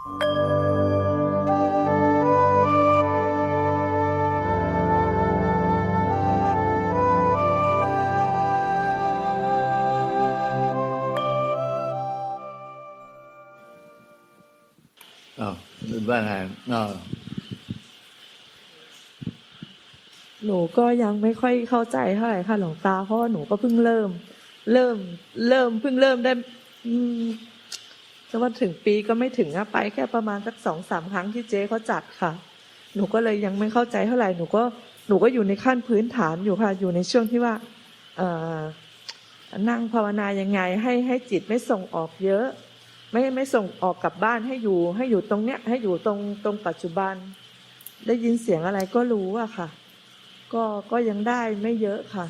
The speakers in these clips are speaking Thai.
อ้าวบ้านไหนอ้าวหนูก็ยังไม่ค่อยเข้าใจเท่าไหร่ค่ะหลวงตาเพราะว่าหนูก็เพิ่งเริ่ม เริ่ม เริ่มเพิ่งเริ่มได้ อืมจะว่าถึงปีก็ไม่ถึงอะไปแค่ประมาณสักสองสามครั้งที่เจ๊เขาจัดค่ะ หนูก็เลยยังไม่เข้าใจเท่าไหร่หนูก็หนูก็อยู่ในขั้นพื้นฐานอยู่ค่ะ อยู่ในช่วงที่ว่าเออนั่งภาวนายังไง ให้ให้จิตไม่ส่งออกเยอะ ไม่ไม่ส่งออกกลับบ้านให้อยู่ ให้อยู่ตรงเนี้ย ให้อยู่ตรงตรงปัจจุบัน ได้ยินเสียงอะไรก็รู้อะค่ะ ก็ก็ยังได้ไม่เยอะค่ะ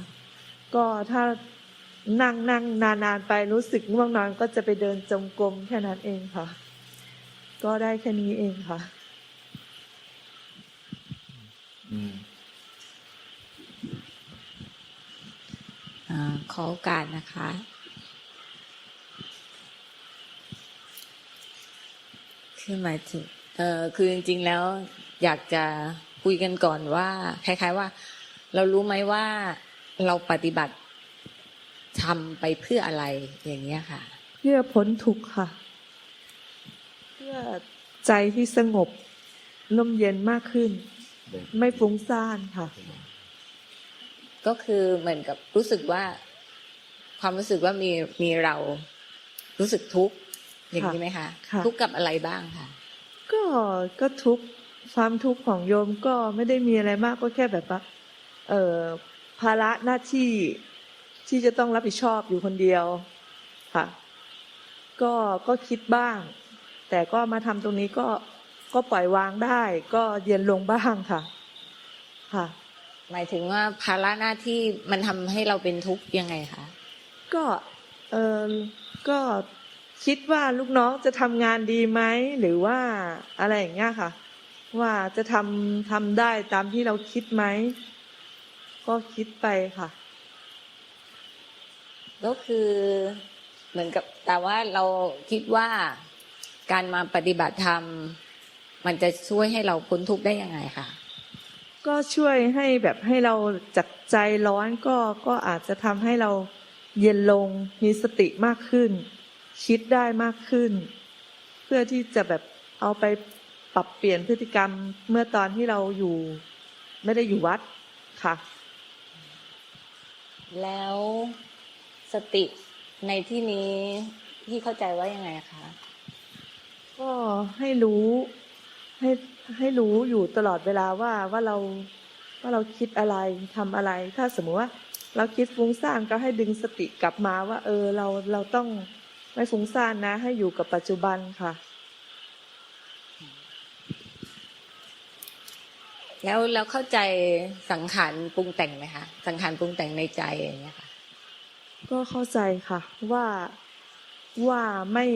ก็ถ้า นั่งนั่งนานๆไปรู้สึกง่วงนอนก็จะไปเดินจงกรมแค่นั้นเองค่ะ ก็ได้แค่นี้เองค่ะ ขอโอกาสนะคะ คือหมายถึงเออคือจริงๆแล้วอยากจะคุยกันก่อนว่า คล้าย ๆว่า เรารู้ไหมว่าเราปฏิบัติ ทำไปเพื่ออะไรอย่างเงี้ยค่ะ เพื่อพ้นทุกข์ค่ะ เพื่อใจที่สงบลมเย็นมากขึ้น ไม่ฟุ้งซ่านค่ะ ก็คือเหมือนกับรู้สึกว่า ความรู้สึกว่ามีมีเรารู้สึกทุกข์อย่างนี้ไหมคะค่ะทุกข์กับอะไรบ้างค่ะ ก็ก็ทุกข์ความทุกข์ของโยมก็ไม่ได้มีอะไรมากก็แค่แบบว่าเอ่อภาระหน้าที่ ที่จะต้องรับผิดชอบอยู่คนเดียวค่ะ ก็ก็คิดบ้าง แต่ก็มาทำตรงนี้ก็ก็ปล่อยวางได้ ก็เย็นลงบ้างค่ะ ค่ะ หมายถึงว่าภาระหน้าที่มันทำให้เราเป็นทุกข์ยังไงคะก็เออก็คิดว่าลูกน้องจะทำงานดีไหมหรือว่าอะไรอย่างเงี้ยค่ะ ว่าจะทำทำได้ตามที่เราคิดไหมก็คิดไปค่ะ ก็คือเหมือนกับแต่ว่าเราคิดว่าการมาปฏิบัติธรรม มันจะช่วยให้เราพ้นทุกข์ได้ยังไงคะก็ช่วยให้แบบให้เราจากใจร้อนก็ก็อาจจะทำให้เราเย็นลงมีสติมากขึ้น คิดได้มากขึ้น เพื่อที่จะแบบเอาไปปรับเปลี่ยนพฤติกรรมเมื่อตอนที่เราอยู่ ไม่ได้อยู่วัดค่ะ แล้ว สติในที่นี้พี่เข้าใจว่ายังไงคะก็ให้รู้ให้ให้รู้อยู่ตลอดเวลาว่าว่าเราว่าเราคิดอะไรทำอะไร ถ้าสมมติว่าเราคิดฟุ้งซ่านก็ให้ดึงสติกลับมาว่า เออเราเราต้องไม่ฟุ้งซ่านนะ ให้อยู่กับปัจจุบันค่ะ แล้วแล้วเข้าใจสังขารปรุงแต่งไหมคะสังขารปรุงแต่งในใจอย่างเงี้ยค่ะ ก็เข้าใจค่ะว่าว่าไม่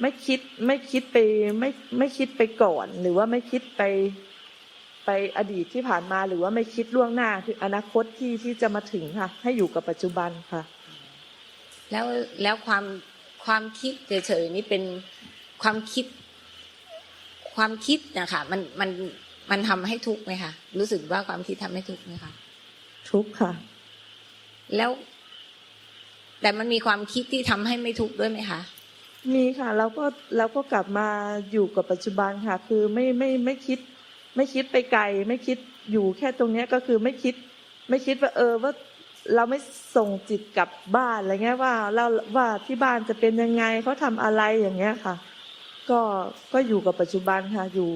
ไม่คิดไม่คิดไปไม่ไม่คิดไปก่อน หรือว่าไม่คิดไปไปอดีตที่ผ่านมาหรือว่าไม่คิดล่วงหน้าถึงอนาคตที่ที่จะมาถึงค่ะ ให้อยู่กับปัจจุบันค่ะ แล้วแล้วความความคิดเฉยๆนี่เป็นความคิด ความคิดนะคะมันมันมันทำให้ทุกข์ไหมคะรู้สึกว่าความคิดทำให้ทุกข์ไหมคะทุกข์ค่ะ แล้ว แต่มันมีความคิดที่ทำให้ไม่ทุกข์ด้วยไหมคะมีค่ะแล้วก็เราก็กลับมาอยู่กับปัจจุบันค่ะ คือไม่ไม่ไม่คิด ไม่คิดไปไกล ไม่คิดอยู่แค่ตรงเนี้ยก็คือไม่คิด ไม่คิดว่าเออว่าเราไม่ส่งจิตกลับบ้านอะไรเงี้ยว่าเราว่าที่บ้านจะเป็นยังไงเขาทำอะไรอย่างเงี้ยค่ะ ก็ก็อยู่กับปัจจุบันค่ะ อยู่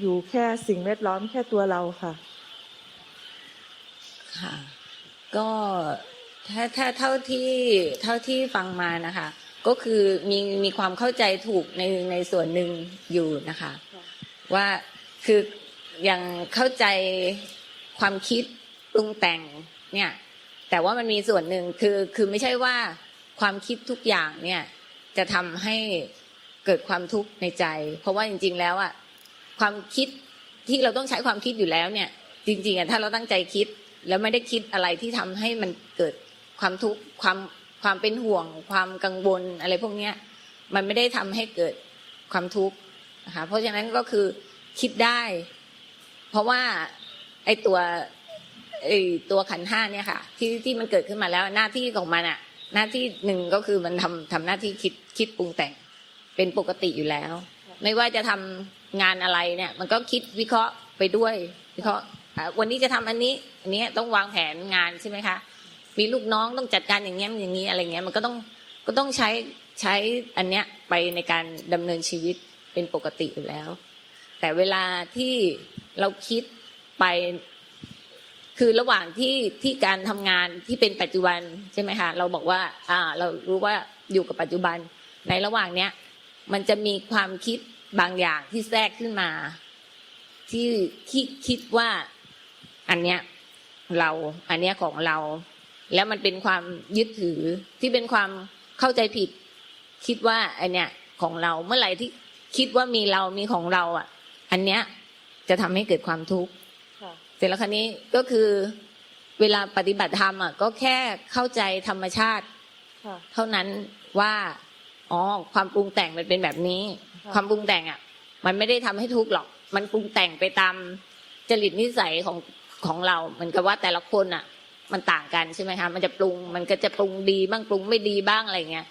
อยู่แค่สิ่งแวดล้อมแค่ตัวเราค่ะ ค่ะ ก็ ถ้าถ้าเท่าที่เท่าที่ฟังมานะคะ ก็คือมีมีความเข้าใจถูกในในส่วนหนึ่งอยู่นะคะ ว่าคือยังเข้าใจความคิดปรุงแต่งเนี่ย แต่ว่ามันมีส่วนหนึ่งคือคือไม่ใช่ว่าความคิดทุกอย่างเนี่ย จะทำให้เกิดความทุกข์ในใจ เพราะว่าจริง ๆ แล้วอะความคิดที่เราต้องใช้ความคิดอยู่แล้วเนี่ย จริง ๆอะถ้าเราตั้งใจคิดแล้วไม่ได้คิดอะไรที่ทำให้มันเกิด ความทุกข์ความความเป็นห่วง ความกังวลอะไรพวกเนี้ยมันไม่ได้ทำให้เกิดความทุกข์นะคะเพราะฉะนั้นก็คือคิดได้ เพราะว่าไอ้ตัวไอ้ตัวขันห้าเนี่ยค่ะ ที่ที่มันเกิดขึ้นมาแล้วหน้าที่ของมันอะหน้าที่หนึ่งก็คือมันทำทำหน้าที่คิดคิดปรุงแต่งเป็นปกติอยู่แล้ว ไม่ว่าจะทำงานอะไรเนี่ย มันก็คิดวิเคราะห์ไปด้วยวิเคราะห์วันนี้จะทำอันนี้ อันนี้ต้องวางแผนงานใช่ไหมคะ มีลูกน้องต้องจัดการอย่างเงี้ยอย่างนี้อะไรเงี้ยมันก็ต้องก็ต้องใช้ใช้อันเนี้ยไปในการดำเนินชีวิตเป็นปกติอยู่แล้ว แต่เวลาที่เราคิดไปคือระหว่างที่ที่การทำงานที่เป็นปัจจุบันใช่ไหมคะเราบอกว่า อ่า เรารู้ว่าอยู่กับปัจจุบัน ในระหว่างเนี้ย มันจะมีความคิดบางอย่างที่แทรกขึ้นมา ที่ที่คิดว่า อันเนี้ย เรา อันเนี้ยของเรา แล้วมันเป็นความยึดถือที่เป็นความเข้าใจผิด คิดว่าอันเนี้ยของเราเมื่อไหร่ที่คิดว่ามีเรามีของเรา อะ อันเนี้ยจะทำให้เกิดความทุกข์ค่ะเสร็จแล้วคราวนี้ก็คือเวลาปฏิบัติธรรมอะก็แค่เข้าใจธรรมชาติค่ะเท่านั้นว่าอ๋อความปรุงแต่งมันเป็นแบบนี้ค่ะความปรุงแต่งอะ มันไม่ได้ทำให้ทุกข์หรอก มันปรุงแต่งไปตามจริตนิสัยของของเราเหมือนกับว่าแต่ละคนอะ มันต่างกันใช่ไหมคะมันจะปรุงมันก็จะปรุงดีบ้างปรุงไม่ดีบ้างอะไรเงี้ย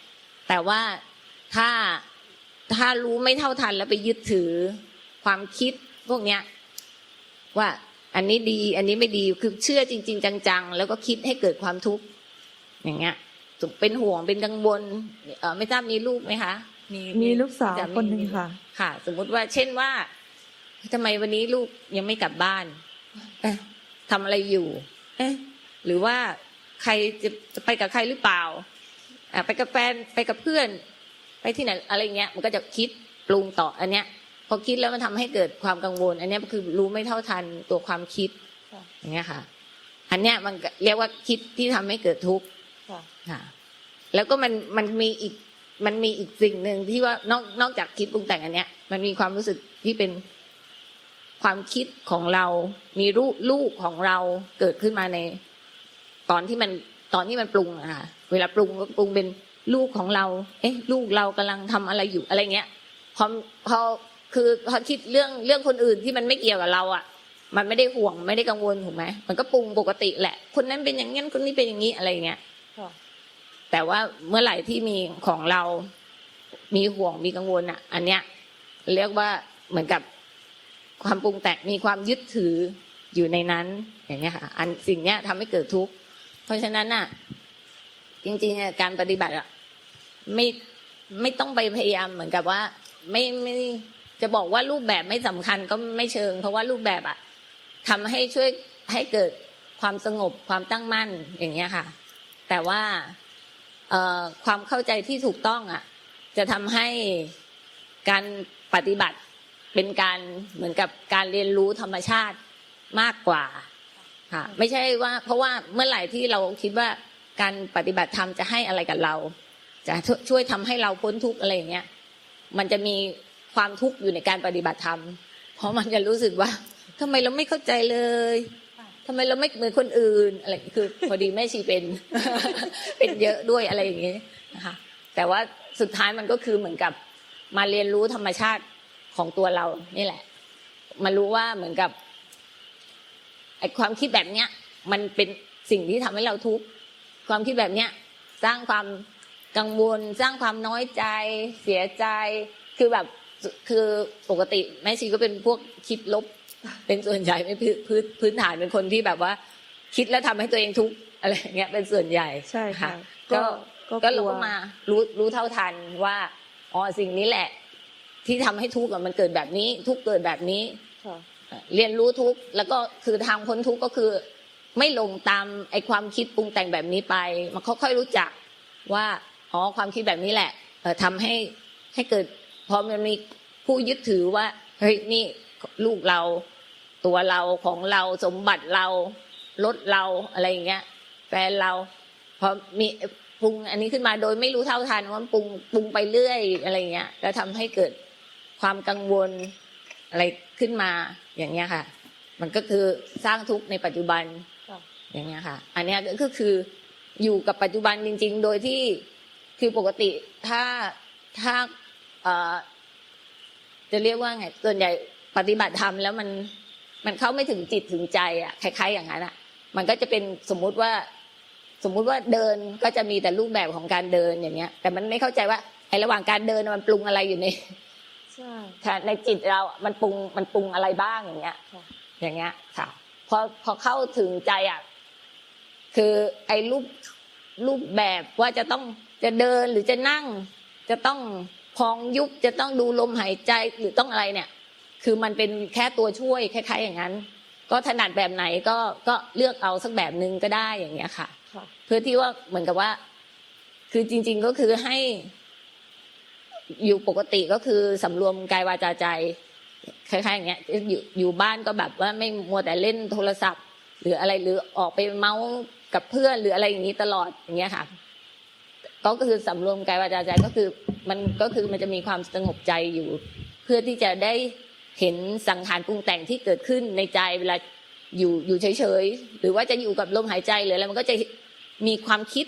แต่ว่าถ้าถ้ารู้ไม่เท่าทันแล้วไปยึดถือความคิดพวกเนี้ย ว่าอันนี้ดี อันนี้ไม่ดีคือเชื่อจริง ๆ จัง ๆ แล้วก็คิดให้เกิดความทุกข์อย่างเงี้ยเป็นห่วงเป็นกังวลเออไม่ทราบมีลูกไหมคะมีลูกสาวจะคนหนึ่งค่ะ ค่ะ สมมุติว่า เช่นว่าทำไมวันนี้ลูกยังไม่กลับบ้าน เอ๊ะทำอะไรอยู่ เอ๊ะ หรือว่าใครจะจะไปกับใครหรือเปล่าอะไปกับแฟนไปกับเพื่อน ไปที่ไหนอะไรเงี้ย มันก็จะคิดปรุงต่ออันเนี้ย พอคิดแล้วมันทำให้เกิดความกังวล อันเนี้ยคือรู้ไม่เท่าทันตัวความคิดค่ะอย่างเงี้ยค่ะ อันเนี้ยมันก็เรียกว่าคิดที่ทำให้เกิดทุกข์ค่ะค่ะ แล้วก็มันมันมีอีกมันมีอีกสิ่งหนึ่งที่ว่านอกนอกจากคิดปรุงแต่งอันเนี้ย มันมีความรู้สึกที่เป็นความคิดของเรา มีรูปลูกของเราเกิดขึ้นมาใน ตอนที่มันตอนที่มันปรุงอะค่ะเวลาปรุงก็ปรุงเป็นลูกของเรา เอ๊ะ ลูกเรากำลังทำอะไรอยู่อะไรเงี้ยพอพอคือพอคิดเรื่องเรื่องคนอื่นที่มันไม่เกี่ยวกับเราอะ มันไม่ได้ห่วงไม่ได้กังวลถูกไหมมันก็ปรุงปกติแหละ คนนั้นเป็นอย่างนั้นคนนี้เป็นอย่างนี้อะไรเงี้ยค่ะแต่ว่าเมื่อไหร่ที่มีของเรา มีห่วงมีกังวลอะ อันเนี้ย เรียกว่าเหมือนกับความปรุงแต่งมีความยึดถืออยู่ในนั้นอย่างเงี้ยค่ะ อันสิ่งเนี้ยทำให้เกิดทุกข์ เพราะฉะนั้นอะ จริงๆการปฏิบัติอะไม่ไม่ต้องไปพยายามเหมือนกับว่า ไม่ไม่จะบอกว่ารูปแบบไม่สำคัญก็ไม่เชิง เพราะว่ารูปแบบอะทำให้ช่วยให้เกิดความสงบความตั้งมั่นอย่างเงี้ยค่ะ แต่ว่าเอ่อความเข้าใจที่ถูกต้องอะ จะทำให้การปฏิบัติเป็นการเหมือนกับการเรียนรู้ธรรมชาติมากกว่า ค่ะ ไม่ใช่ว่า เพราะว่าเมื่อไหร่ที่เราคิดว่าการปฏิบัติธรรมจะให้อะไรกับเรา จะช่วยช่วยทำให้เราพ้นทุกข์อะไรอย่างเงี้ยมันจะมีความทุกข์อยู่ในการปฏิบัติธรรม เพราะมันจะรู้สึกว่าทำไมเราไม่เข้าใจเลยทำไมเราไม่เหมือนคนอื่นอะไรคือพอดีแม่ชีเป็น เป็นเยอะด้วยอะไรอย่างเงี้ยนะคะแต่ว่าสุดท้ายมันก็คือเหมือนกับมาเรียนรู้ธรรมชาติของตัวเรานี่แหละ มารู้ว่าเหมือนกับ ไอ้ความคิดแบบเนี้ย มันเป็นสิ่งที่ทำให้เราทุกข์ความคิดแบบเนี้ยสร้างความกังวล สร้างความน้อยใจ เสียใจ คือแบบคือปกติแม่ชีก็เป็นพวกคิดลบ เป็นส่วนใหญ่ไม่พื้นพื้นพื้นฐานเป็นคนที่แบบว่า คิดแล้วทำให้ตัวเองทุกข์อะไรอย่างเงี้ยเป็นส่วนใหญ่ใช่ค่ะ ก็ก็ก็กเราลัวก็มารู้รู้เท่าทันว่าอ๋อสิ่งนี้แหละ ที่ทำให้ทุกข์อะมันเกิดแบบนี้ ทุกข์เกิดแบบนี้ค่ะ เรียนรู้ทุกข์แล้วก็คือทางพ้นทุกข์ก็คือ ไม่ลงตามไอ้ความคิดปรุงแต่งแบบนี้ไป มันค่อยๆรู้จักว่าอ๋อความคิดแบบนี้แหละเออทำให้ให้เกิดพอมันมีผู้ยึดถือว่าเฮ้ยนี่ลูกเรา ตัวเราของเราสมบัติเรารถเราอะไรอย่างเงี้ยแฟนเราพอมีปรุงอันนี้ขึ้นมาโดยไม่รู้เท่าทันว่าปรุงปรุงไปเรื่อยอะไรเงี้ยแล้วทำให้เกิดความกังวล อะไรขึ้นมาอย่างเงี้ยค่ะ มันก็คือสร้างทุกข์ในปัจจุบันอย่างเงี้ยค่ะ อันเนี้ยก็คืออยู่กับปัจจุบันจริง ๆ โดยที่คือปกติถ้าถ้าจะเรียกว่าไงส่วนใหญ่ปฏิบัติธรรมแล้วมันมันเข้าไม่ถึงจิตถึงใจอะคล้าย ๆ อย่างนั้นอะ มันก็จะเป็นสมมุติว่า สมมุติว่าเดินก็จะมีแต่รูปแบบของการเดินอย่างเงี้ย แต่มันไม่เข้าใจว่าไอ้ระหว่างการเดินมันปรุงอะไรอยู่ใน ค่ะในจิตเราอะมันปรุงมันปรุงอะไรบ้างอย่างเงี้ยค่ะอย่างเงี้ยค่ะพอพอเข้าถึงใจอะคือไอ้รูปรูปแบบว่าจะต้องจะเดินหรือจะนั่ง จะต้องพองยุบจะต้องดูลมหายใจหรือต้องอะไรเนี่ย คือมันเป็นแค่ตัวช่วยคล้าย ๆ อย่างนั้น ก็ถนัดแบบไหนก็ก็เลือกเอาสักแบบหนึ่งก็ได้อย่างเงี้ยค่ะค่ะเพื่อที่ว่าเหมือนกับว่า คือจริง ๆก็คือให้ อยู่ปกติก็คือสำรวมกายวาจาใจคล้ายๆอย่างเงี้ยอยู่อยู่บ้านก็แบบว่าไม่มัวแต่เล่นโทรศัพท์ หรืออะไรหรือออกไปเมาส์กับเพื่อนหรืออะไรอย่างนี้ตลอดอย่างเงี้ยค่ะก็คือสำรวมกายวาจาใจก็คือมันก็คือมันจะมีความสงบใจอยู่ เพื่อที่จะได้เห็นสังขารปรุงแต่งที่เกิดขึ้นในใจเวลาอยู่อยู่เฉยๆหรือว่าจะอยู่กับลมหายใจหรืออะไรมันก็จะมีความคิด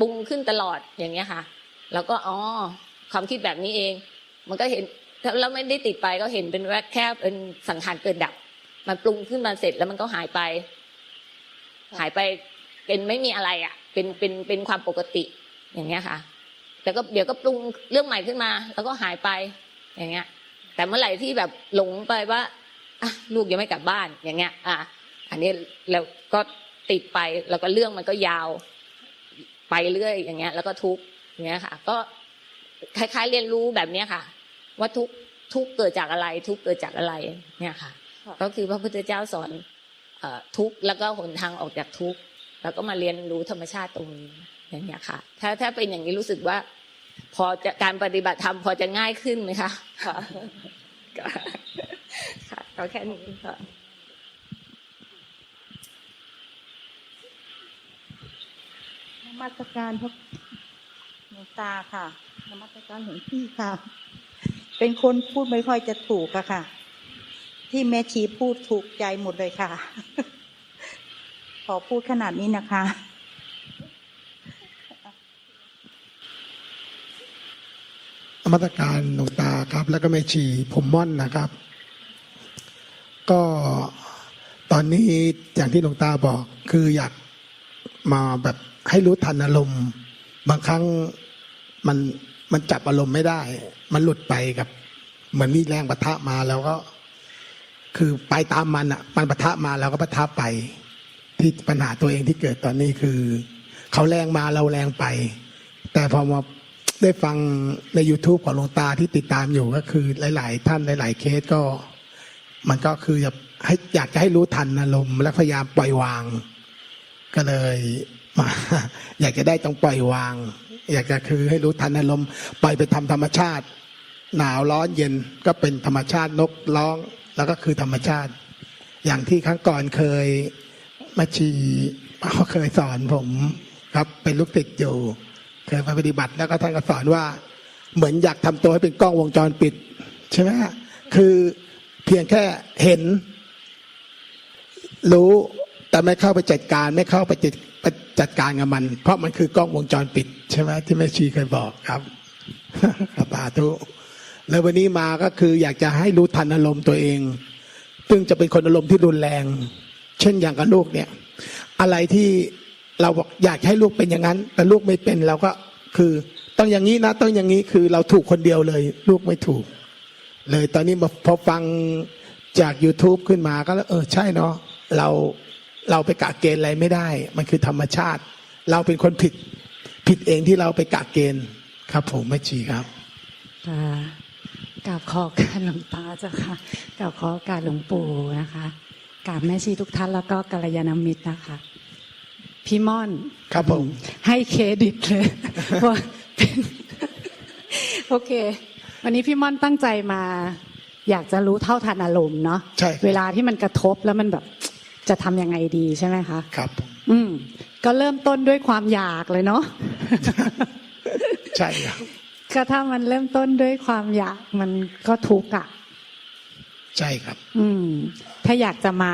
ปรุงขึ้นตลอดอย่างเงี้ยค่ะ แล้วก็อ๋อ ความคิดแบบนี้เอง มันก็เห็นถ้าเราไม่ได้ติดไปก็เห็นเป็นแค่แค่เป็นสังขารเกิดดับ มันปรุงขึ้นมาเสร็จแล้วมันก็หายไป หายไปเป็นไม่มีอะไรอะ เป็นเป็นเป็นความปกติอย่างเงี้ยค่ะ แต่ก็เดี๋ยวก็ปรุงเรื่องใหม่ขึ้นมา แล้วก็หายไปอย่างเงี้ย แต่เมื่อไหร่ที่แบบหลงไปว่าอะลูกยังไม่กลับบ้านอย่างเงี้ย อะอันนี้แล้วก็ติดไปแล้วก็เรื่องมันก็ยาว ไปเรื่อยอย่างเงี้ย แล้วก็ทุกอย่างเงี้ยค่ะ ก็ คล้าย ๆ เรียนรู้แบบเนี้ยค่ะ ว่าทุกข์ทุกข์เกิดจากอะไร ทุกข์เกิดจากอะไรเนี่ยค่ะค่ะ ก็คือพระพุทธเจ้าสอนเอ่อทุกข์แล้วก็หนทางออกจากทุกข์แล้วก็มาเรียนรู้ธรรมชาติตรงนี้อย่างเงี้ยค่ะ ถ้าถ้าเป็นอย่างนี้รู้สึกว่า พอจะการปฏิบัติธรรมพอจะง่ายขึ้นไหมคะค่ะก็ค่ะก็แค่นี้ค่ะนมัสการพระหลวงตาค่ะ นมัสการหลวงพี่ค่ะ เป็นคนพูดไม่ค่อยจะถูกอะค่ะ ที่แม่ชีพูดถูกใจหมดเลยค่ะ ขอพูดขนาดนี้นะคะ นมัตการหลวงตาครับ แล้วก็แม่ชีผมม่อนนะครับ ก็ตอนนี้อย่างที่หลวงตาบอกคืออยากมาแบบให้รู้ทันอารมณ์บางครั้งมัน มันจับอารมณ์ไม่ได้ มันหลุดไปกับ เหมือนมีแรงปะทะมาแล้วก็ คือไปตามมันอะ มันปะทะมาแล้วก็ปะทะไป ที่ปัญหาตัวเองที่เกิดตอนนี้คือ เขาแรงมาเราแรงไป แต่พอมาได้ฟังใน YouTube ของหลวงตาที่ติดตามอยู่ก็คือหลาย ๆ ท่านหลาย ๆ เคสก็ มันก็คืออยากให้อยากจะให้รู้ทันอารมณ์และพยายามปล่อยวาง ก็เลยมาอยากจะได้ต้องปล่อยวาง อยากจะคือให้รู้ทันอารมณ์ปล่อยไปทำธรรมชาติ หนาวร้อนเย็นก็เป็นธรรมชาตินกร้อง แล้วก็คือธรรมชาติ อย่างที่ครั้งก่อนเคยมาชีเขาเคยสอนผมครับเป็นลูกติดอยู่ เคยไปปฏิบัติแล้วก็ท่านก็สอนว่า เหมือนอยากทำตัวให้เป็นกล้องวงจรปิด ใช่ไหมคือเพียงแค่เห็น รู้ แต่ไม่เข้าไปจัดการไม่เข้าไปจัดไปจัดการกับมัน เพราะมันคือกล้องวงจรปิด ใช่ไหมที่แม่ชีเคยบอกครับครับสาธุแล้ววันนี้มาก็คืออยากจะให้รู้ทันอารมณ์ตัวเอง ซึ่งจะเป็นคนอารมณ์ที่รุนแรง เช่นอย่างกับลูกเนี่ย อะไรที่เราบอกอยากให้ลูกเป็นอย่างนั้น แต่ลูกไม่เป็นเราก็คือต้องอย่างนี้นะต้องอย่างนี้คือเราถูกคนเดียวเลย ลูกไม่ถูก เลยตอนนี้มาพอฟังจาก YouTube ขึ้นมาก็แล้วเออใช่เนาะเรา เราไปกะเกณฑ์อะไรไม่ได้ มันคือธรรมชาติ เราเป็นคนผิดผิดเองที่เราไปกะเกณฑ์ครับ ผมไม่ชีครับค่ะกราบขอการหลวงตาเจ้าค่ะกราบขอการหลวงปู่นะคะกราบแม่ชีทุกท่านแล้วก็กัลยาณมิตรนะคะพี่ม่อนครับผม ให้เครดิตเลยว่าเป็นโอเค วันนี้พี่ม่อนตั้งใจมา อยากจะรู้เท่าทันอารมณ์เนาะใช่ครับเวลาที่มันกระทบแล้วมันแบบ จะทำยังไงดีใช่ไหมคะครับผมอืม ก็เริ่มต้นด้วยความอยากเลยเนาะใช่ครับก็ถ้ามันเริ่มต้นด้วยความอยากมันก็ทุกข์อะใช่ครับ อืม ถ้าอยากจะมา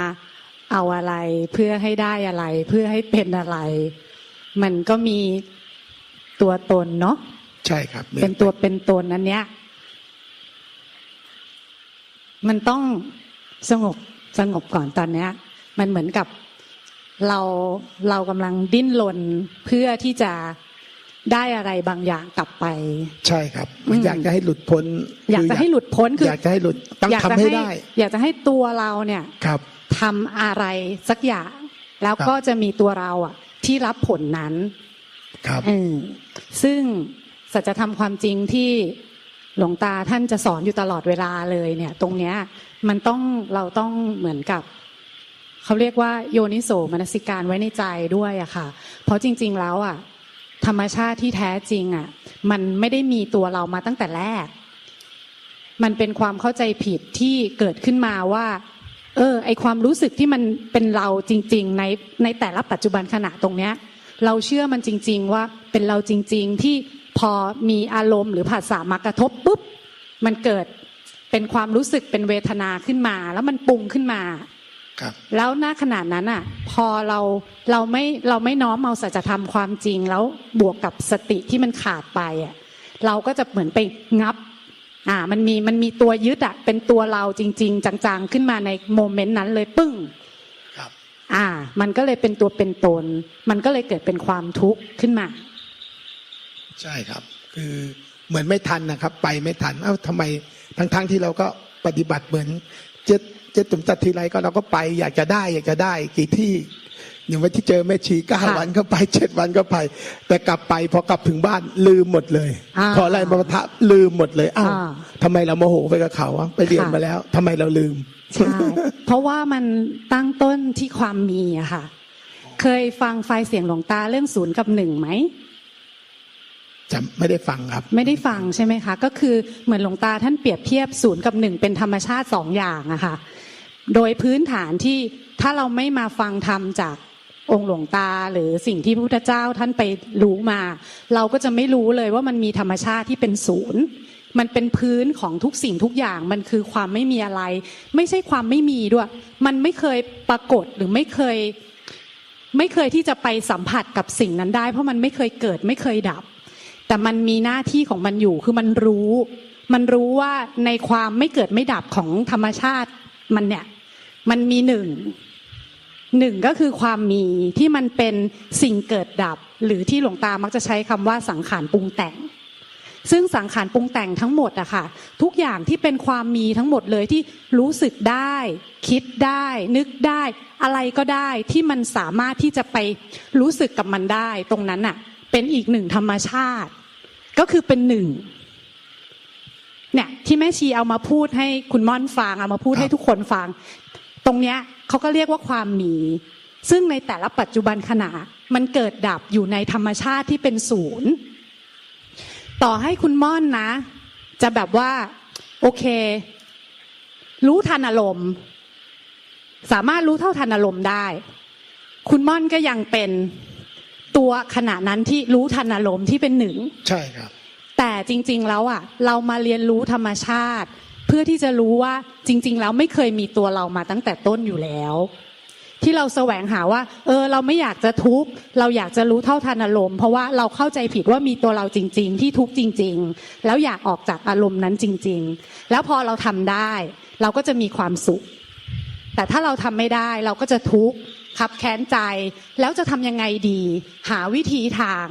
เอาอะไร เพื่อให้ได้อะไร เพื่อให้เป็นอะไร มันก็มีตัวตนเนาะใช่ครับ เป็นตัวเป็นตนอันเนี้ยมันต้องสงบสงบก่อนตอนเนี้ย มันเหมือนกับเราเรากำลังดิ้นรนเพื่อที่จะได้อะไรบางอย่างกลับไป ใช่ครับมันอืมอยากจะให้หลุดพ้น อยากจะให้หลุดพ้นคืออยากจะให้หลุดต้องอยากทำจะให้ได้ อยากจะให้ตัวเราเนี่ยครับทำอะไรสักอย่าง แล้วก็ครับจะมีตัวเราอะ ที่รับผลนั้น ครับเออซึ่งสัจธรรมความจริงที่หลวงตาท่านจะสอนอยู่ตลอดเวลาเลยเนี่ย ตรงเนี้ย มันต้องเราต้องเหมือนกับ เขาเรียกว่าโยนิโสมนสิการไว้ในใจด้วยอะค่ะ เพราะจริง ๆแล้วอะธรรมชาติที่แท้จริงอะมันไม่ได้มีตัวเรามาตั้งแต่แรก มันเป็นความเข้าใจผิดที่เกิดขึ้นมาว่า เออ ไอความรู้สึกที่มันเป็นเราจริง ๆ ในในแต่ละปัจจุบันขณะตรงเนี้ย เราเชื่อมันจริง ๆ ว่าเป็นเราจริง ๆ ที่พอมีอารมณ์หรือผัสสะมากระทบปุ๊บมันเกิดเป็นความรู้สึกเป็นเวทนาขึ้นมา แล้วมันปรุงขึ้นมา แล้วณขนาดนั้นอะ พอเราเราไม่เราไม่น้อมเอาสัจธรรมความจริงแล้วบวกกับสติที่มันขาดไปอะ เราก็จะเหมือนไปงับ อ่า มันมีมันมีตัวยึดอะ เป็นตัวเราจริง ๆ จังๆขึ้นมาในโมเมนต์นั้นเลยปึ้งครับอ่า มันก็เลยเป็นตัวเป็นตน มันก็เลยเกิดเป็นความทุกข์ขึ้นมา ใช่ครับ คือเหมือนไม่ทันนะครับ ไปไม่ทันเอ้าทำไมทั้งๆที่เราก็ปฏิบัติเหมือนเจ็ดเจ็ดตุ่มตัดทีไรก็เราก็ไป อยากจะได้ อยากจะได้กี่ที่อย่างวันที่เจอแม่ชีเก้าค่ะวันก็ไปเจ็ดวันก็ไป แต่กลับไปพอกลับถึงบ้านลืมหมดเลยอ่าพออะไรมาปะทะลืมหมดเลยอ้าวอ่าทำไมเราโมโหไปกับเขาอะไปเรียนค่ะมาแล้วทำไมเราลืมใช่เพราะว่ามันตั้งต้นที่ความมีอะค่ะ เคยฟังไฟล์เสียงหลวงตาเรื่องศูนย์กับหนึ่งไหมจะไม่ได้ฟังครับ ไม่ได้ฟังใช่ไหมคะ ก็คือเหมือนหลวงตาท่านเปรียบเทียบศูนย์กับหนึ่งเป็นธรรมชาติสองอย่างอะค่ะ โดยพื้นฐานที่ถ้าเราไม่มาฟังธรรมจากองค์หลวงตาหรือสิ่งที่พระพุทธเจ้าท่านไปรู้มา เราก็จะไม่รู้เลยว่ามันมีธรรมชาติที่เป็นศูนย์ มันเป็นพื้นของทุกสิ่งทุกอย่างมันคือความไม่มีอะไร ไม่ใช่ความไม่มีด้วย มันไม่เคยปรากฏหรือไม่เคย ไม่เคยที่จะไปสัมผัสกับสิ่งนั้นได้ เพราะมันไม่เคยเกิดไม่เคยดับ แต่มันมีหน้าที่ของมันอยู่คือมันรู้ มันรู้ว่าในความไม่เกิดไม่ดับของธรรมชาติมันเนี่ย มันมีหนึ่งหนึ่งก็คือความมีที่มันเป็นสิ่งเกิดดับ หรือที่หลวงตามักจะใช้คำว่าสังขารปรุงแต่ง ซึ่งสังขารปรุงแต่งทั้งหมดอะค่ะทุกอย่างที่เป็นความมีทั้งหมดเลยที่รู้สึกได้ คิดได้ นึกได้ อะไรก็ได้ที่มันสามารถที่จะไปรู้สึกกับมันได้ ตรงนั้นอะเป็นอีกหนึ่งธรรมชาติ ก็คือเป็นหนึ่งเนี่ยที่แม่ชีเอามาพูดให้คุณม่อนฟังเอามาพูดให้ทุกคนฟัง ตรงเนี้ยเขาก็เรียกว่าความมี ซึ่งในแต่ละปัจจุบันขณะมันเกิดดับอยู่ในธรรมชาติที่เป็นศูนย์ ต่อให้คุณม่อนนะ จะแบบว่า โอเค รู้ทันอารมณ์สามารถรู้เท่าทันอารมณ์ได้ คุณม่อนก็ยังเป็นตัวขณะนั้นที่รู้ทันอารมณ์ที่เป็นหนึ่ง ใช่ครับ แต่จริง ๆ แล้วอะ เรามาเรียนรู้ธรรมชาติ เพื่อที่จะรู้ว่าจริง ๆ แล้วไม่เคยมีตัวเรามาตั้งแต่ต้นอยู่แล้ว ที่เราแสวงหาว่า เออ เราไม่อยากจะทุกข์เราอยากจะรู้เท่าทันอารมณ์เพราะว่าเราเข้าใจผิดว่ามีตัวเราจริง ๆ ที่ทุกข์จริง ๆ แล้วอยากออกจากอารมณ์นั้นจริง ๆ แล้วพอเราทำได้ เราก็จะมีความสุข แต่ถ้าเราทำไม่ได้เราก็จะทุกข์ขับแค้นใจ แล้วจะทำยังไงดี หาวิธีทาง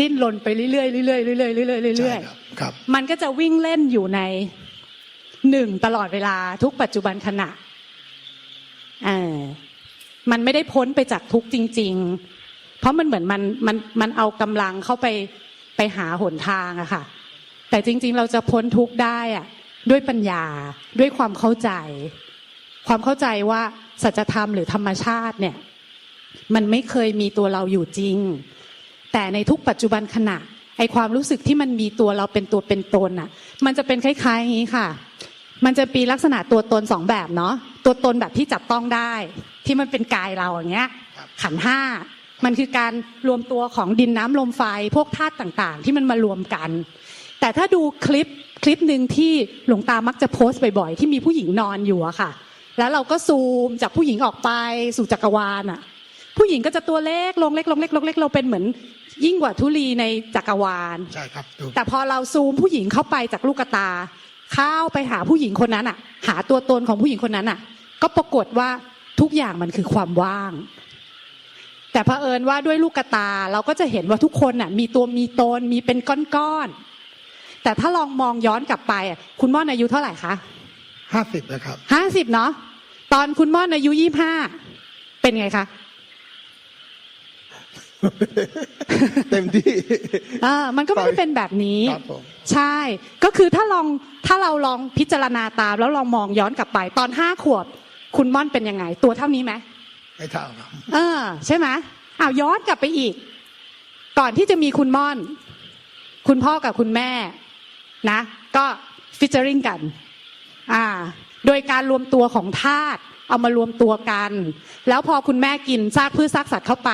ดิ้นรนไปเรื่อยๆเรื่อยๆเรื่อยๆเรื่อยๆเรื่อยใช่ครับครับๆมันก็จะวิ่งเล่นอยู่ใน หนึ่งตลอดเวลาทุกปัจจุบันขณะมันไม่ได้พ้นไปจากทุกจริง ๆ เพราะมันเหมือนมันมันมันเอากำลังเข้าไปไปหาหนทางอะค่ะ แต่จริง ๆ เราจะพ้นทุกได้อะด้วยปัญญาด้วยความเข้าใจ ความเข้าใจว่าสัจธรรมหรือธรรมชาติเนี่ย มันไม่เคยมีตัวเราอยู่จริง แต่ในทุกปัจจุบันขณะไอความรู้สึกที่มันมีตัวเราเป็นตัวเป็นตนน่ะมันจะเป็นคล้ายๆอย่างนี้ค่ะ มันจะมีลักษณะตัวตนสองแบบเนาะตัวตนแบบที่จับต้องได้ ที่มันเป็นกายเราอย่างเงี้ยครับขันธ์ห้ามันคือการรวมตัวของดินน้ำลมไฟพวกธาตุต่างๆ ที่มันมารวมกัน แต่ถ้าดูคลิปคลิปหนึ่งที่หลวงตามักจะโพสต์บ่อยๆที่มีผู้หญิงนอนอยู่อะค่ะ แล้วเราก็ซูมจากผู้หญิงออกไปสู่จักรวาลอะผู้หญิงก็จะตัวเล็กลงเล็กลงเล็กลงเล็กเราเป็นเหมือน ยิ่งกว่าทุลีในจักรวาลใช่ครับถูกแต่พอเราซูมผู้หญิงเข้าไปจากลูกตา เข้าไปหาผู้หญิงคนนั้นอะ หาตัวตนของผู้หญิงคนนั้นอะ ก็ปรากฏว่าทุกอย่างมันคือความว่าง แต่เผอิญว่าด้วยลูกกระตาเราก็จะเห็นว่าทุกคนน่ะ มีตัวมีตนมีเป็นก้อนๆแต่ถ้าลองมองย้อนกลับไปอะคุณม่อนอายุเท่าไหร่คะห้าสิบนะครับห้าสิบเนาะตอนคุณม่อนอายุยี่ห้าเป็นไงคะ เต็มที่อ่ามันก็ไม่ได้เป็นแบบนี้ครับผมใช่ ก็คือถ้าลองถ้าเราลองพิจารณาตามแล้วลองมองย้อนกลับไป ตอนห้าขวบ คุณม่อนเป็นยังไง ตัวเท่านี้ไหมไม่เท่าครับเออ ใช่ไหมอ้าวย้อนกลับไปอีก ก่อนที่จะมีคุณม่อน คุณพ่อกับคุณแม่ นะ ก็ฟิชเจอริงกัน อ่า โดยการรวมตัวของธาตุ เอามารวมตัวกัน แล้วพอคุณแม่กินซากพืชซากสัตว์เข้าไป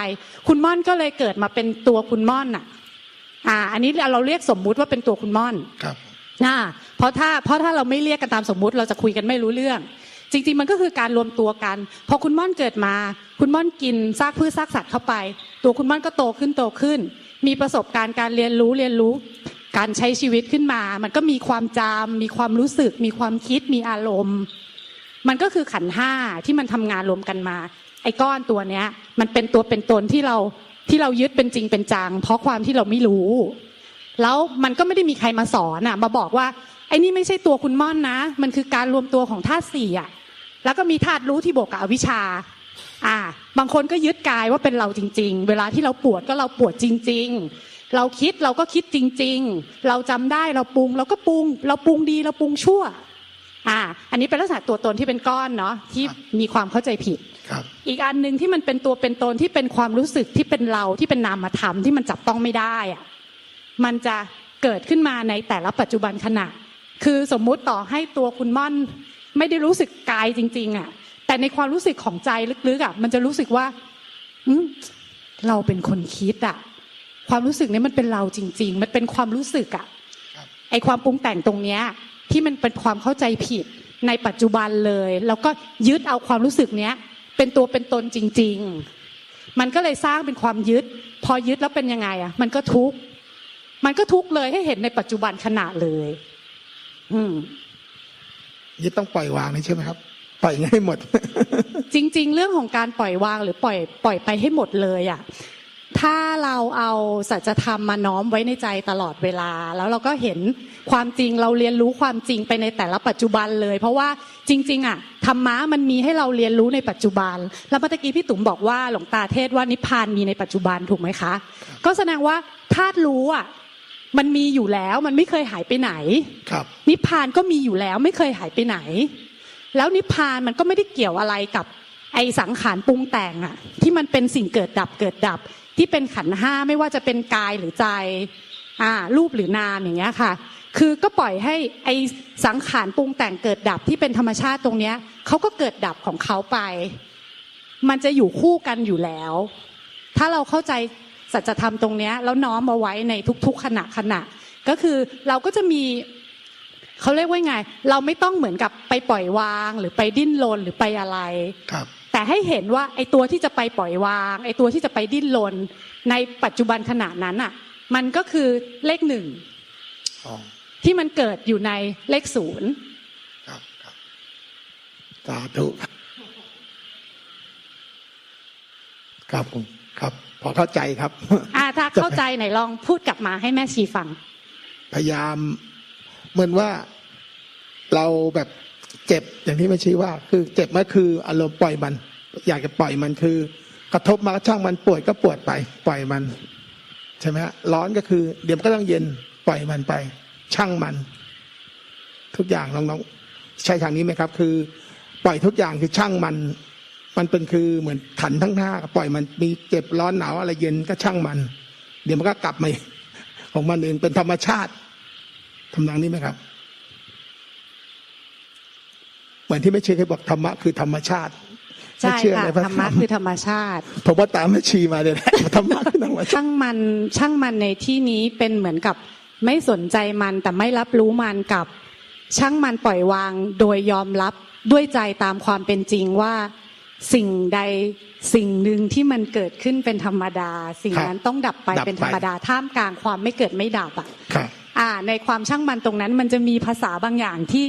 คุณม่อนก็เลยเกิดมาเป็นตัวคุณม่อนอะ อ่า อันนี้เราเรียกสมมุติว่าเป็นตัวคุณม่อนครับนะเพราะถ้าเพราะถ้าเราไม่เรียกกันตามสมมุติเราจะคุยกันไม่รู้เรื่อง จริงๆมันก็คือการรวมตัวกัน พอคุณม่อนเกิดมา คุณม่อนกินซากพืชซากสัตว์เข้าไป ตัวคุณม่อนก็โตขึ้นโตขึ้น มีประสบการณ์การเรียนรู้เรียนรู้ การใช้ชีวิตขึ้นมา มันก็มีความจำมีความรู้สึก มีความคิดมีอารมณ์ มันก็คือขันห้าที่มันทำงานรวมกันมา ไอ้ก้อนตัวเนี้ย มันเป็นตัวเป็นตนที่เราที่เรายึดเป็นจริงเป็นจัง เพราะความที่เราไม่รู้ แล้วมันก็ไม่ได้มีใครมาสอนอะ มาบอกว่าไอ้นี่ไม่ใช่ตัวคุณม่อนนะ มันคือการรวมตัวของธาตุสี่อะ แล้วก็มีธาตุรู้ที่บวกกับอวิชชา อ่า บางคนก็ยึดกายว่าเป็นเราจริง ๆ เวลาที่เราปวดก็เราปวดจริง ๆ เราคิดเราก็คิดจริง ๆ เราจำได้เราปรุงเราก็ปรุง เราปรุงดีเราปรุงชั่ว อ่าอันนี้เป็นลักษณะตัวตนที่เป็นก้อนเนาะที่มีความเข้าใจผิดครับอีกอันหนึ่งที่มันเป็นตัวเป็นตนที่เป็นความรู้สึกที่เป็นเราที่เป็นนามธรรมที่มันจับต้องไม่ได้อะมันจะเกิดขึ้นมาในแต่ละปัจจุบันขณะ คือสมมุติต่อให้ตัวคุณม่อนไม่ได้รู้สึกกายจริง ๆอะแต่ในความรู้สึกของใจลึกๆอะมันจะรู้สึกว่าอืมเราเป็นคนคิดอะ ความรู้สึกเนี้มันเป็นเราจริง ๆ มันเป็นความรู้สึกอะครับไอความปรุงแต่งตรงเนี้ย ที่มันเป็นความเข้าใจผิดในปัจจุบันเลย แล้วก็ยึดเอาความรู้สึกเนี้ย เป็นตัวเป็นตนจริง ๆ มันก็เลยสร้างเป็นความยึด พอยึดแล้วเป็นยังไงอะ มันก็ทุกข์มันก็ทุกข์เลยให้เห็นในปัจจุบันขณะเลย อืมยึดต้องปล่อยวางนี่ใช่ไหมครับ ปล่อยให้หมด จริง ๆ เรื่องของการปล่อยวางหรือปล่อย ปล่อยไปให้หมดเลยอะ ถ้าเราเอาสัจธรรมมาน้อมไว้ในใจตลอดเวลา แล้วเราก็เห็นความจริงเราเรียนรู้ความจริงไปในแต่ละปัจจุบันเลย เพราะว่าจริง ๆ อะธรรมะมันมีให้เราเรียนรู้ในปัจจุบัน แล้วเมื่อกี้พี่ตุ๋มบอกว่าหลวงตาเทศว่านิพพานมีในปัจจุบันถูกไหมคะ ก็แสดงว่าธาตุรู้อะมันมีอยู่แล้วมันไม่เคยหายไปไหนครับ นิพพานก็มีอยู่แล้วไม่เคยหายไปไหน แล้วนิพพานมันก็ไม่ได้เกี่ยวอะไรกับไอสังขารปรุงแต่งอะที่มันเป็นสิ่งเกิดดับเกิดดับ ที่เป็นขันห้าไม่ว่าจะเป็นกายหรือใจอ่ารูปหรือนามอย่างเงี้ยค่ะ คือก็ปล่อยให้ไอสังขารปรุงแต่งเกิดดับที่เป็นธรรมชาติตรงเนี้ยเขาก็เกิดดับของเขาไป มันจะอยู่คู่กันอยู่แล้ว ถ้าเราเข้าใจสัจธรรมตรงเนี้ยแล้วน้อมมาไว้ในทุก ๆ ขณะขณะ ก็คือเราก็จะมีเขาเรียกว่าไง เราไม่ต้องเหมือนกับไปปล่อยวางหรือไปดิ้นรนหรือไปอะไรครับ แต่ให้เห็นว่าไอ้ตัวที่จะไปปล่อยวางไอ้ตัวที่จะไปดิ้นรนในปัจจุบันขณะนั้นอะ มันก็คือเลขหนึ่งอ๋อที่มันเกิดอยู่ในเลขศูนย์ครับครับสาธุครับผมครับ พอเข้าใจครับอ่าถ้าเข้าใจไหนลองพูดกลับมาให้แม่ชีฟัง พยายามเหมือนว่าเราแบบ เจ็บอย่างที่แม่ชี้ว่า คือเจ็บมันคืออารมณ์ปล่อยมัน อยากจะปล่อยมันคือ กระทบมาก็ช่างมันปวดก็ปวดไป ปล่อยมันใช่ไหมฮะร้อนก็คือ เดี๋ยวก็ต้องเย็นปล่อยมันไป ช่างมัน ทุกอย่างน้องๆใช่ทางนี้ไหมครับ คือ ปล่อยทุกอย่างคือช่างมัน มันเป็นคือเหมือนขันทั้งห้าปล่อยมันมีเจ็บร้อนหนาวอะไรเย็นก็ช่างมัน เดี๋ยวมันก็กลับมาของมันเองเป็นธรรมชาติทำนองนี้ไหมครับ เหมือนที่ไม่เชื่อเคยบอกธรรมะคือธรรมชาติใช่ไม่เชื่อค่ะในพระธรรมะคือธรรมชาติผมว่าตามแม่ชีมาเนี่ยแหละธรรมะคือธรรมชาติช่างมันช่างมันในที่นี้เป็นเหมือนกับไม่สนใจมันแต่ไม่รับรู้มันกับ ช่างมันปล่อยวางโดยยอมรับด้วยใจตามความเป็นจริงว่า สิ่งใดสิ่งหนึ่งที่มันเกิดขึ้นเป็นธรรมดา สิ่งนั้นต้องดับไปดับไปเป็นธรรมดาท่ามกลางความไม่เกิดไม่ดับอะครับอ่าในความช่างมันตรงนั้นมันจะมีภาษาบางอย่างที่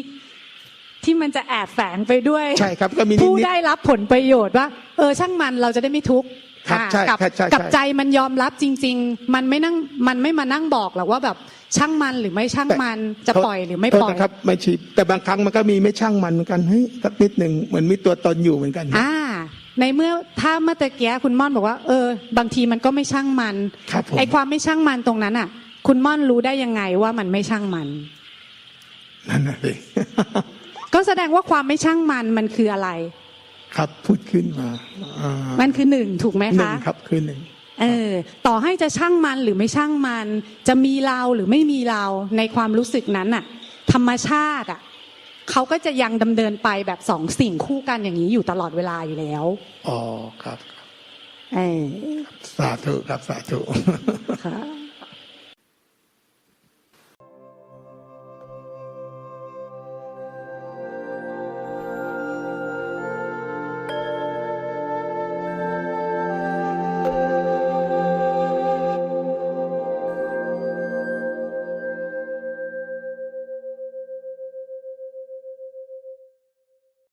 ที่มันจะแอบแฝงไปด้วยใช่ครับก็มีนิดๆผู้ได้รับผลประโยชน์ว่า เออช่างมันเราจะได้ไม่ทุกข์ครับอ่าใช่กับใช่ใช่กับใช่ใจมันยอมรับจริง ๆ มันไม่นั่งมันไม่มานั่งบอกหรอกว่าแบบช่างมันหรือไม่ช่างมันจะปล่อยหรือไม่ปล่อยโทษนะครับไม่ชีแต่บางครั้งมันก็มีไม่ช่างมันเหมือนกันเฮ้ยสักนิดหนึ่งเหมือนมีตัวตนอยู่เหมือนกันอ่าในเมื่อถ้าเมื่อตะเกียคุณม่อนบอกว่า เออ บางทีมันก็ไม่ช่างมันครับผมไอความไม่ช่างมันตรงนั้นอะ คุณม่อนรู้ได้ยังไงว่ามันไม่ช่างมันนั่นน่ะสิ ก็แสดงว่าความไม่ช่างมันมันคืออะไร ครับพูดขึ้นมาอ่ามันคือหนึ่งถูกไหมหนึ่คะงครับคือหนึ่งเออต่อให้จะช่างมันหรือไม่ช่างมัน จะมีเราหรือไม่มีเราในความรู้สึกนั้นน่ะธรรมชาติอะเขาก็จะยังดำเนินไปแบบสองสิ่งคู่กันอย่างนี้อยู่ตลอดเวลาอยู่แล้วอ๋อครับเออสาธุครับสาธุค่ะ